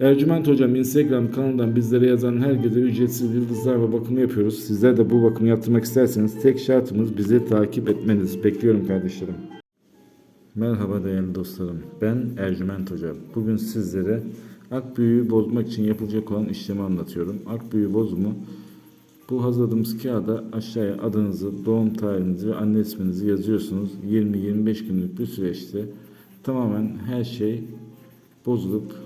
Ercüment Hocam Instagram kanalından bizlere yazan herkese ücretsiz yıldızlarla bakımı yapıyoruz. Sizler de bu bakımı yaptırmak isterseniz tek şartımız bizi takip etmeniz. Bekliyorum kardeşlerim. Merhaba değerli dostlarım. Ben Ercüment Hoca. Bugün sizlere ak büyüğü bozmak için yapılacak olan işlemi anlatıyorum. Ak büyü bozumu bu hazırladığımız kağıda aşağıya adınızı, doğum tarihinizi ve anne isminizi yazıyorsunuz. 20-25 günlük bir süreçte tamamen her şey bozulup